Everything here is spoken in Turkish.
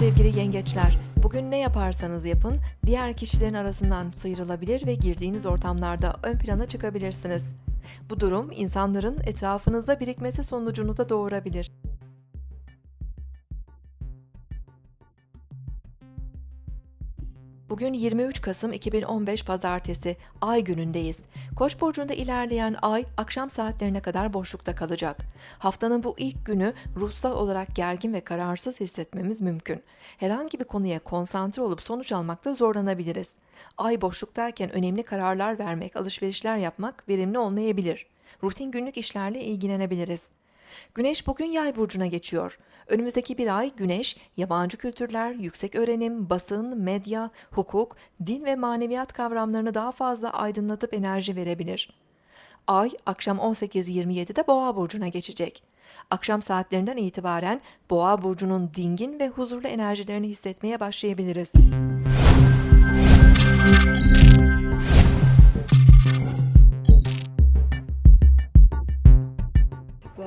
sevgili yengeçler. Bugün ne yaparsanız yapın, diğer kişilerin arasından sıyrılabilir ve girdiğiniz ortamlarda ön plana çıkabilirsiniz. Bu durum insanların etrafınızda birikmesi sonucunu da doğurabilir. Bugün 23 Kasım 2015 Pazartesi, Ay günündeyiz. Koç burcunda ilerleyen Ay akşam saatlerine kadar boşlukta kalacak. Haftanın bu ilk günü ruhsal olarak gergin ve kararsız hissetmemiz mümkün. Herhangi bir konuya konsantre olup sonuç almakta zorlanabiliriz. Ay boşluktayken önemli kararlar vermek, alışverişler yapmak verimli olmayabilir. Rutin günlük işlerle ilgilenebiliriz. Güneş bugün yay burcuna geçiyor. Önümüzdeki bir ay Güneş, yabancı kültürler, yüksek öğrenim, basın, medya, hukuk, din ve maneviyat kavramlarını daha fazla aydınlatıp enerji verebilir. Ay akşam 18.27'de Boğa burcuna geçecek. Akşam saatlerinden itibaren Boğa burcunun dingin ve huzurlu enerjilerini hissetmeye başlayabiliriz. Bu